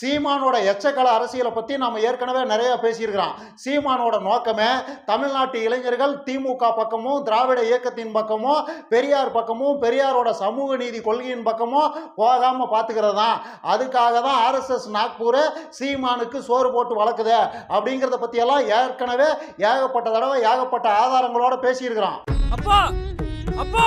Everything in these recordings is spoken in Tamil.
சீமானோட எச்சக்கல அரசியலை பற்றி நம்ம ஏற்கனவே நிறைய பேசியிருக்கிறோம். சீமானோட நோக்கமே தமிழ்நாட்டு இளைஞர்கள் திமுக பக்கமும் திராவிட இயக்கத்தின் பக்கமும் பெரியார் பக்கமும் பெரியாரோட சமூக நீதி கொள்கையின் பக்கமும் போகாமல் பார்த்துக்கிறது தான் அதுக்காக தான் ஆர்எஸ்எஸ் நாக்பூர் சீமானுக்கு சோறு போட்டு வளர்க்குது அப்படிங்கிறத பற்றியெல்லாம் ஏற்கனவே ஏகப்பட்ட தடவை ஏகப்பட்ட ஆதாரங்களோட பேசியிருக்கிறோம். அப்பா! அப்பா!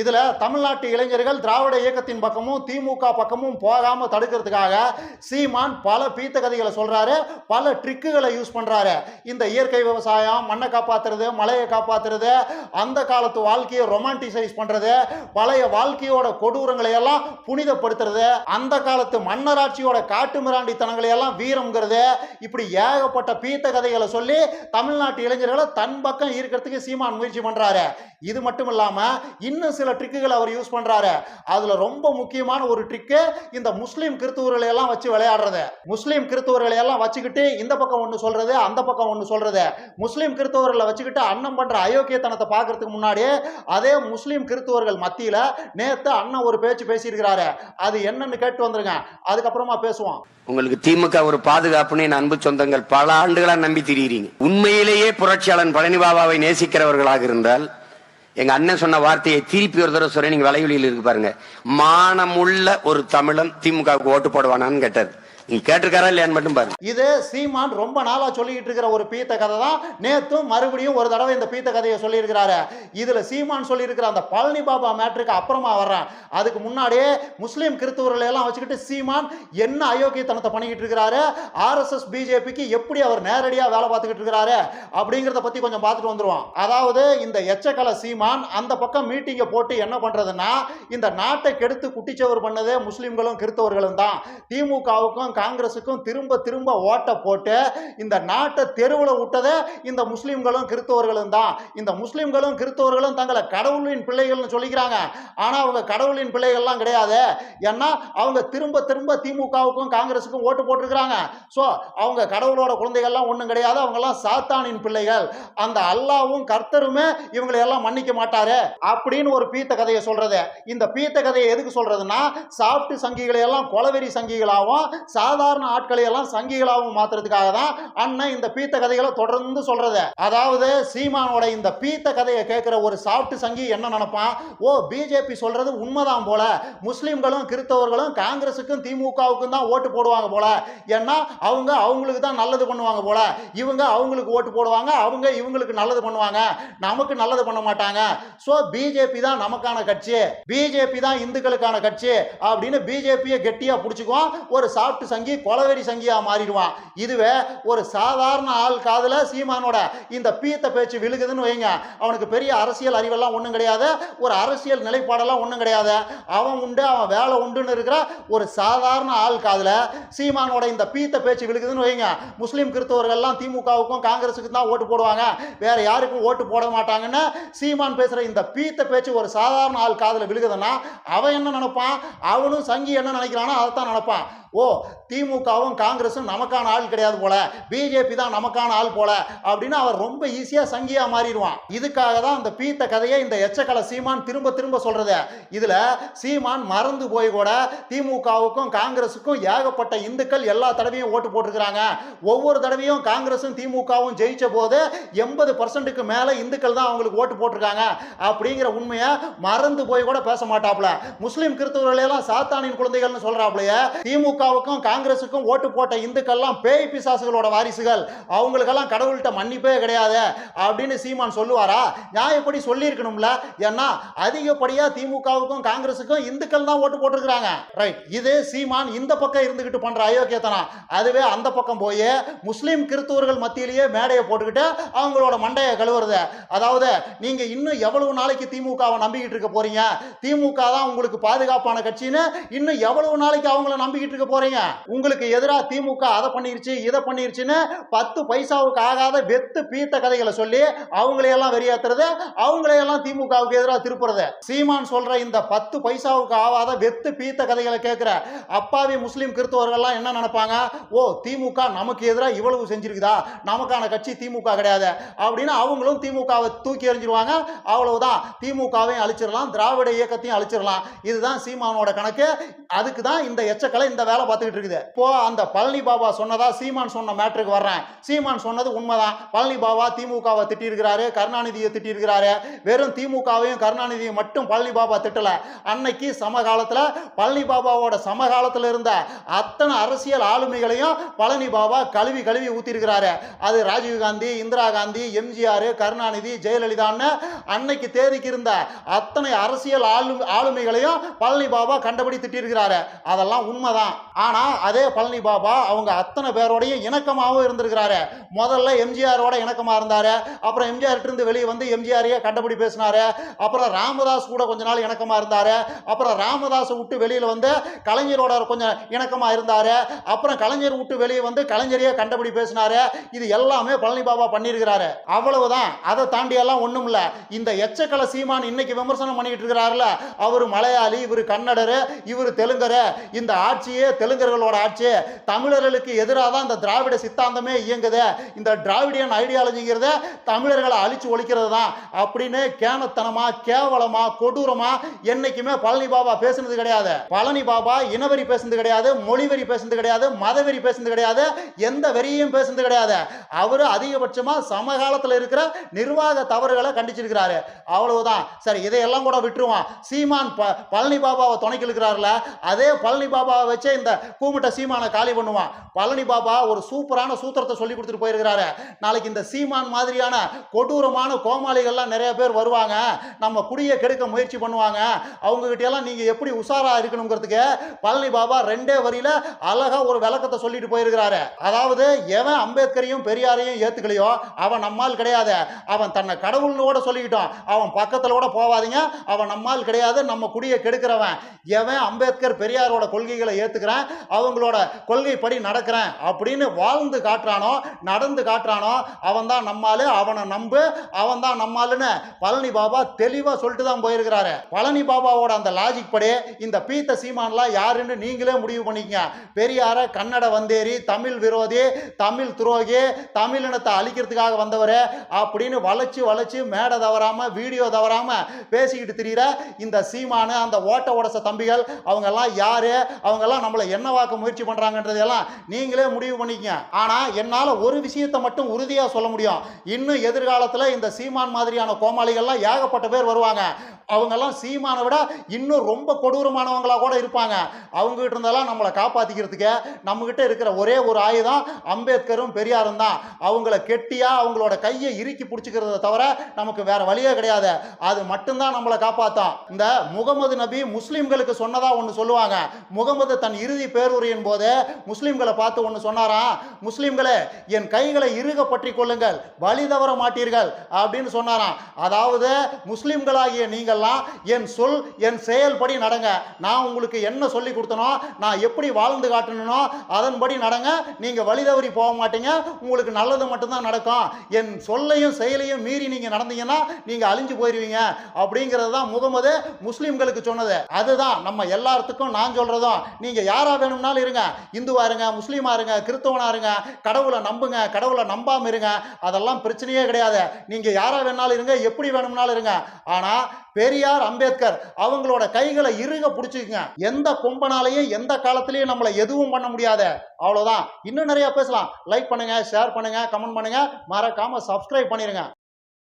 இதில் தமிழ்நாட்டு இளைஞர்கள் திராவிட இயக்கத்தின் பக்கமும் திமுக பக்கமும் போகாமல் தடுக்கிறதுக்காக சீமான் பல பீத்த கதைகளை சொல்கிறாரு பல ட்ரிக்குகளை யூஸ் பண்ணுறாரு இந்த இயற்கை விவசாயம் மண்ணை காப்பாத்துறது மலையை காப்பாத்துறது அந்த காலத்து வாழ்க்கையை ரொமான்டிசைஸ் பண்ணுறது பழைய வாழ்க்கையோட கொடூரங்களை எல்லாம் புனிதப்படுத்துறது அந்த காலத்து மன்னராட்சியோட காட்டு மிராண்டித்தனங்களை எல்லாம் வீரம்ங்கிறது. இப்படி ஏகப்பட்ட பீத்த கதைகளை சொல்லி தமிழ்நாட்டு இளைஞர்களை தன் பக்கம் ஈர்க்கிறதுக்கு சீமான் முயற்சி பண்ணுறாரு இது மட்டும் இல்லாமல் இன்னும் சில ட்ரிக்குகள் அவர் யூஸ் பண்றாரு. அதுல ரொம்ப முக்கியமான ஒரு ட்ரிக்கு இந்த முஸ்லீம் கிறிஸ்துவர்களை எல்லாம் வச்சு விளையாடுறது. முஸ்லீம் கிறிஸ்துவர்களை எல்லாம் வச்சுக்கிட்டு இந்த பக்கம் ஒன்று சொல்றது அந்த பக்கம் ஒன்று சொல்றது. முஸ்லீம் கிறிஸ்தவர்களை வச்சுக்கிட்டு அண்ணன் பண்ற அயோக்கியத்தனத்தை பார்க்கறதுக்கு முன்னாடியே அதே முஸ்லீம் கிறிஸ்துவர்கள் மத்தியில நேத்து அண்ணன் ஒரு பேச்சு பேசியிருக்கிறாரு. அது என்னன்னு கேட்டு வந்துருங்க. அதுக்கப்புறமா பேசுவோம். உங்களுக்கு திமுக ஒரு பாதுகாப்புன்னு என் அன்பு சொந்தங்கள் பல ஆண்டுகளா நம்பி திரியிறீங்க. உண்மையிலேயே புரட்சியாளன் பழனி பாபாவை நேசிக்கிறவர்களாக இருந்தால் எங்க அண்ணன் சொன்ன வார்த்தையை திருப்பி ஒரு தடவை சொல்றேன். நீங்க வலைவெளியில் இருக்கு பாருங்க. மானமுள்ள ஒரு தமிழன் திமுகவுக்கு ஓட்டு போடுவானான்னு கேட்டார் நீங்க கேட்டிருக்காரா இல்லையான்னு மட்டும் பாருங்க. இது சீமான் ரொம்ப நாளா சொல்லிட்டு இருக்கிற ஒரு பீத்த கதை தான். நேத்தும் மறுபடியும் ஒரு தடவை இந்த பீத்த கதையை சொல்லியிருக்கிறாரு. இதுல சீமான் சொல்லியிருக்கிற அந்த பழனி பாபா மேட்ருக்கு அப்புறமா வர்றேன். அதுக்கு முன்னாடியே முஸ்லீம் கிறிஸ்தவர்கள் எல்லாம் வச்சுக்கிட்டு சீமான் என்ன அயோக்கியத்தனத்தை பண்ணிக்கிட்டு இருக்கிறாரு? ஆர்எஸ்எஸ் பிஜேபிக்கு எப்படி அவர் நேரடியாக வேலை பார்த்துக்கிட்டு இருக்கிறாரு? அப்படிங்கிறத பத்தி கொஞ்சம் பார்த்துட்டு வந்துருவோம். அதாவது இந்த எச்சக்கல சீமான் அந்த பக்கம் மீட்டிங்கை போட்டு என்ன பண்றதுன்னா இந்த நாட்டை கெடுத்து குட்டிச்சவர் பண்ணதே முஸ்லீம்களும் கிறிஸ்தவர்களும் தான். திமுகவுக்கும் காங்கிரஸுக்கும் திரும்ப திரும்ப ஓட்டை போட்டு இந்த நாட்டை தெருவில் விட்டதே இந்த முஸ்லீம்களும் கிறிஸ்தவர்களும் தான். இந்த முஸ்லீம்களும் கிறிஸ்தவர்களும் தங்களை கடவுளின் பிள்ளைகள்னு சொல்லிக்கிறாங்க. ஆனால் அவங்க கடவுளின் பிள்ளைகள்லாம் கிடையாது. ஏன்னா அவங்க திரும்ப திரும்ப திமுகவுக்கும் காங்கிரஸுக்கும் ஓட்டு போட்டிருக்கிறாங்க. ஸோ அவங்க கடவுளோட குழந்தைகள்லாம் ஒன்றும் கிடையாது. அவங்கெல்லாம் சாத்தானின் பிள்ளைகள். அந்த அல்லாவும் கர்த்தருமே இவங்களை எல்லாம் மன்னிக்க மாட்டாரு அப்படின்னு ஒரு பீத்த கதையை சொல்றது. இந்த பீத்த கதையை எதுக்கு சொல்றதுன்னா சாப்பிட்டு சங்கிகளை எல்லாம் கொலவெறி சங்கிகளாகவும் சாதாரண ஆட்களை எல்லாம் சங்கிகளாகவும் மாத்துறதுக்காக தான் அண்ணன் இந்த பீத்த கதைகளை தொடர்ந்து சொல்றத. அதாவது சீமானோட இந்த பீத்த கதையை கேட்கிற ஒரு சாப்பிட்டு சங்கி என்ன நினைப்பான்? ஓ பிஜேபி சொல்றது உண்மைதான் போல. முஸ்லீம்களும் கிறிஸ்தவர்களும் காங்கிரஸுக்கும் திமுகவுக்கும் தான் ஓட்டு போடுவாங்க போல. ஏன்னா அவங்க அவங்களுக்கு தான் நல்லது பண்ணுவாங்க போல. இவங்க அவங்களுக்கு ஓட்டு போடுவாங்க அவங்க இவங்களுக்கு நல்லது பண்ணுவாங்க. நமக்கு நல்லது பண்ண மாட்டாங்க. ஸோ பிஜேபி தான் நமக்கான கட்சி. பிஜேபி தான் இந்துக்களுக்கான கட்சி. அப்படின்னு பிஜேபியை கெட்டியாக பிடிச்சிக்குவோம் ஒரு சாப்பிட்டு சங்கி கொலவெறி சங்கியாக மாறிடுவான். இதுவே ஒரு சாதாரண ஆள் காதில் சீமானோட இந்த பீத்த பேச்சு விழுகுதுன்னு வைங்க. அவனுக்கு பெரிய அரசியல் அறிவெல்லாம் ஒன்றும் கிடையாது. ஒரு அரசியல் நிலைப்பாடெல்லாம் ஒன்றும் கிடையாது. அவன் உண்டு அவன் வேலை உண்டுன்னு இருக்கிற ஒரு சாதாரண ஆள் காதில் சீமானோட இந்த பீத்த பேச்சு விழுகுதுன்னு வைங்க. முஸ்லீம் கிறிஸ்தவர்கள்லாம் திமுகவுக்கும் காங்கிரஸுக்கு தான் ஓட்டு போடுவாங்க. வேற யாருக்கும் ஓட்டு போட மாட்டாங்கன்னு சீமான் பேசுகிற இந்த பீத்த பேச்சு ஒரு சாதாரண ஆள் காதில் விழுகுதுன்னா அவன் என்ன நினைப்பான்? அவனும் சங்கி என்ன நினைக்கிறானோ அதைத்தான் நினைப்பான். ஓ திமுகவும் காங்கிரஸும் நமக்கான ஆள் கிடையாது போல. பிஜேபி தான் நமக்கான ஆள் போல. அப்படின்னு அவர் ரொம்ப ஈஸியா சங்கியா மாறிடுவான். இதுக்காக தான் அந்த பீத்த கதையை இந்த எச்சக்கல சீமான் திரும்ப திரும்ப சொல்றது. இதுல சீமான் மறந்து போய் கூட திமுகவுக்கும் காங்கிரஸுக்கும் ஏகப்பட்ட இந்துக்கள் எல்லா தடவையும் ஓட்டு போட்டிருக்கிறாங்க. ஒவ்வொரு தடவையும் காங்கிரஸும் திமுகவும் ஜெயிச்ச போது எண்பது பர்சன்ட்டுக்கு மேல இந்துக்கள் தான் அவங்களுக்கு ஓட்டு போட்டிருக்காங்க. அப்படிங்கிற உண்மையை மறந்து போய் கூட பேச மாட்டாப்ல முஸ்லீம் கிறிஸ்தவர்கள் எல்லாம் சாத்தானின் குழந்தைகள்னு சொல்றாப்லயே திமுகவுக்கும் காங்கிரஸுக்கும் ஓட்டு போட்ட இந்துக்கள்லாம் பேய் பிசாசுகளோட வாரிசுகள். அவங்களுக்கெல்லாம் கடவுள்கிட்ட மன்னிப்பே கிடையாது அப்படின்னு சீமான் சொல்லுவாரா? நியாயப்படி சொல்லியிருக்கணும்ல? ஏன்னா அதிகப்படியாக திமுகவுக்கும் காங்கிரஸுக்கும் இந்துக்கள் தான் ஓட்டு போட்டிருக்கிறாங்க. ரைட் இது சீமான் இந்த பக்கம் இருந்துக்கிட்டு பண்ற அயோக்கியத்தனம். அதுவே அந்த பக்கம் போய் முஸ்லீம் கிறிஸ்தவர்கள் மத்தியிலேயே மேடையை போட்டுக்கிட்டு அவங்களோட மண்டையை கழுவுறது. அதாவது நீங்க இன்னும் எவ்வளவு நாளைக்கு திமுகவை நம்பிக்கிட்டு இருக்க போறீங்க? திமுக தான் உங்களுக்கு பாதுகாப்பான கட்சின்னு இன்னும் எவ்வளவு நாளைக்கு அவங்கள நம்பிக்கிட்டு இருக்க போறீங்க? உங்களுக்கு எதிராக திமுக அதை பண்ணிருச்சு இதை பண்ணிருச்சுன்னு பத்து பைசாவுக்கு ஆகாத வெத்து பீத்த கதைகளை சொல்லி அவங்களையெல்லாம் வெறியாத்துறது அவங்களையெல்லாம் திமுகவுக்கு எதிராக திருப்புறது. சீமான் சொல்ற இந்த பத்து பைசாவுக்கு ஆகாத வெத்து பீத்த கதைகளை கேட்குற அப்பாவி முஸ்லீம் கிறிஸ்தவர்கள்லாம் என்ன நினைப்பாங்க? ஓ திமுக நமக்கு எதிராக இவ்வளவு செஞ்சிருக்குதா? நமக்கான கட்சி திமுக கிடையாது. அப்படின்னு அவங்களும் திமுகவை தூக்கி எறிஞ்சிருவாங்க. அவ்வளவுதான். திமுகவையும் அழிச்சிடலாம் திராவிட இயக்கத்தையும் அழிச்சிடலாம். இதுதான் சீமானோட கணக்கு. அதுக்கு தான் இந்த எச்சக்கலை இந்த வேலை பார்த்துக்கிட்டு இருக்குது. இப்போ அந்த பழனி பாபா சொன்னதா சீமான் சொன்ன மேட்ருக்கு வர்றேன். சீமான் சொன்னது உண்மைதான். பழனி பாபா திமுகவை திட்டியிருக்கிறாரு கருணாநிதியை திட்டியிருக்கிறாரு. வெறும் திமுகவையும் கருணாநிதியும் மட்டும் பழனி பாபா திட்டல. அன்னைக்கு சமகாலத்தில் பழனி பாபாவோட சமகாலத்தில் இருந்த அத்தனை அரசியல் ஆளுமைகளையும் பழனி பாபா கழுவி கழுவி ஊத்திருக்கிறாரு அது ராஜீவ் காந்தி இந்திரா காந்தி எம்ஜிஆர் கருணாநிதி ஜெயலலிதான்னு அன்னைக்கு தேதிக்கு இருந்த அத்தனை அரசியல் ஆளு ஆளுமைகளையும் பழனி பாபா கண்டபடி திட்டிருக்கிறாரு அதெல்லாம் உண்மைதான். ஆனா அதே பழனி பாபா அவங்க அத்தனை பேரோடையும் இணக்கமாகவும் இருந்திருக்கிறாரு. முதல்ல எம்ஜிஆரோட இணக்கமாக இருந்தார். அப்புறம் எம்ஜிஆர் இருந்து வெளியே வந்து எம்ஜிஆரையே கண்டபடி பேசினாரு. அப்புறம் ராமதாஸ் கூட கொஞ்ச நாள் இணக்கமாக இருந்தார். அப்புறம் ராமதாஸை விட்டு வெளியில் வந்து கலைஞரோட கொஞ்சம் இணக்கமாக இருந்தார். அப்புறம் கலைஞர் விட்டு வெளியே வந்து கலைஞரையே கண்டபடி பேசினாரு. இது எல்லாமே பழனி பாபா பண்ணியிருக்கிறாரு. அவ்வளவுதான். அதை தாண்டி எல்லாம் இல்லை. இந்த எச்சக்கல சீமான் இன்னைக்கு விமர்சனம் பண்ணிக்கிட்டு இருக்கிறாருல அவர் மலையாளி இவர் கன்னடர் இவர் தெலுங்கர். இந்த ஆட்சியே தெலுங்கர்களோட ஆட்சி தமிழர்களுக்கு எதிராக தான் இந்த திராவிட சித்தாந்தமே இயங்குது. இந்த திராவிடியன் ஐடியாலஜிங்கிறத தமிழர்களை அழிச்சு ஒழிக்கிறது தான். அப்படின்னு கேனத்தனமா கேவலமா கொடூரமா என்னைக்குமே பழனி பாபா பேசுனது கிடையாது. பழனி பாபா இனவெறி பேசுனது கிடையாது மொழிவெறி பேசுனது கிடையாது மதவெறி பேசுனது கிடையாது எந்த வெறியும் பேசுனது கிடையாது. அவரு அதிகபட்சமா சமகாலத்தில் இருக்கிற நிர்வாக தவறுகளை கண்டிச்சிருக்கிறாரு. அவ்வளவுதான். சரி இதையெல்லாம் கூட விட்டுருவான் சீமான் ப பழனி பாபாவை துணைக்கு இருக்கிறாருல அதே பழனி பாபாவை வச்சே இந்த கூமுட்ட சீமானை காலி பண்ணுவான். பழனி பாபா ஒரு சூப்பரான சூத்திரத்தை சொல்லி கொடுத்துட்டு போயிருக்கிறாரு. நாளைக்கு இந்த சீமான் மாதிரியான கொடூரமான கோமாளிகள்லாம் நிறைய பேர் வருவாங்க. நம்ம குடியை கெடுக்க முயற்சி பண்ணுவாங்க. அவங்க கிட்ட எல்லாம் நீங்க எப்படி உஷாரா இருக்கணுங்கிறதுக்கு பழனி பாபா ரெண்டே வரியில அழகா ஒரு விளக்கத்தை சொல்லிட்டு போயிருக்கிறாரு. அதாவது எவன் அம்பேத்கரையும் பெரியாரையும் ஏத்துக்கலையோ அவன் நம்மால் கிடையாது. அவன் தன்னை கடவுள்னு கூட சொல்லிக்கிட்டான். அவன் பக்கத்தில் கூட போவாதீங்க. அவன் நம்மால் கிடையாது. நம்ம குடியை கெடுக்கிறவன். எவன் அம்பேத்கர் பெரியாரோட கொள்கைகளை ஏத்துக்கிறான்? அவங்களோட கொள்கைப்படி நடக்கிறேன் அப்படின்னு வாழ்ந்து காட்டுறானோ நடந்து காட்டுறானோ அவன் தான் நம்மாலு அவனை நம்பு அவன் தான் நம்மாலுன்னு பழனி பாபா தெளிவா சொல்லிட்டு தான் போயிருக்கிறாரு. பழனி பாபாவோட அந்த லாஜிக் படி இந்த பீத்த சீமான்லாம் யாருன்னு நீங்களே முடிவு பண்ணிக்கங்க. பெரியார கன்னட வந்தேரி தமிழ் விரோதி தமிழ் துரோகி தமிழினத்தை அழிக்கிறதுக்காக வந்தவர் அப்படின்னு வளைச்சு வளைச்சு மேடை தவறாம வீடியோ தவறாம பேசிக்கிட்டு திரியிற இந்த சீமானு அந்த ஓட்ட உடச தம்பிகள் அவங்கெல்லாம் யாரு? அவங்கெல்லாம் நம்மளை என்னவாக்க முயற்சி பண்றாங்கன்றதெல்லாம் நீங்களே முடிவு பண்ணிக்கங்க. ஆனால் என்னால் ஒரு விஷயத்தை மட்டும் உறுதியா சொல்ல முடியும். இன்னும் எதிர்காலத்தில் இந்த சீமான் மாதிரியான கோமாளிகள்லாம் ஏகப்பட்ட பேர் வருவாங்க. அவங்கெல்லாம் சீமானை விட இன்னும் ரொம்ப கொடூரமானவங்களாக கூட இருப்பாங்க. அவங்க கிட்ட இருந்தெல்லாம் நம்மளை காப்பாற்றிக்கிறதுக்கு நம்மக்கிட்ட இருக்கிற ஒரே ஒரு ஆயுதம் அம்பேத்கரும் பெரியாரும் தான். அவங்கள கெட்டியா அவங்களோட கையை இறுக்கி பிடிச்சிக்கிறத தவிர நமக்கு வேற வழியே கிடையாது. அது மட்டும்தான் நம்மளை காப்பாற்றும் இந்த முகமது நபி முஸ்லீம்களுக்கு சொன்னதா ஒன்று சொல்லுவாங்க. முகமது தன் இறுதி பேருரையின் போது முஸ்லீம்களை பார்த்து ஒன்று சொன்னாராம் முஸ்லீம்களே என் கைகளை இறுக பற்றி கொள்ளுங்கள் வழி தவற மாட்டீர்கள் அப்படின்னு சொன்னாராம். அதாவது முஸ்லீம்களாகிய நீங்கள்லாம் என் சொல் என் செயல்படி நடங்க. நான் உங்களுக்கு என்ன சொல்லி கொடுத்தனோ நான் எப்படி வாழ்ந்து காட்டணும்னோ அதன்படி நடங்க. நீங்கள் வழி தவறி போக மாட்டீங்க. உங்களுக்கு நல்லது மட்டும்தான் நடக்கும். என் சொல்லையும் செயலையும் மீறி நீங்கள் நடந்தீங்கன்னா நீங்கள் அழிஞ்சு போயிடுவீங்க அப்படிங்கிறது தான் முகமது முஸ்லீம்களுக்கு சொன்னது. அதுதான் நம்ம எல்லாத்துக்கும் நான் சொல்கிறதும் நீங்கள் யாராக வேணும்னாலும் இருங்க இந்துவா இருங்க முஸ்லீமா இருங்க கிறிஸ்தவனா இருங்க கடவுளை நம்புங்க கடவுளை நம்பாம இருங்க அதெல்லாம் பிரச்சனையே கிடையாது. நீங்க யாரா வேணாலும் இருங்க எப்படி வேணும்னாலும் இருங்க. ஆனா பெரியார் அம்பேத்கர் அவங்களோட கைகளை இருக பிடிச்சிக்கங்க. எந்த கொம்பனாலையும் எந்த காலத்திலையும் நம்மளை எதுவும் பண்ண முடியாது. அவ்வளவுதான். இன்னும் நிறைய பேசலாம். லைக் பண்ணுங்க ஷேர் பண்ணுங்க கமெண்ட் பண்ணுங்க. மறக்காம சப்ஸ்கிரைப் பண்ணிருங்க.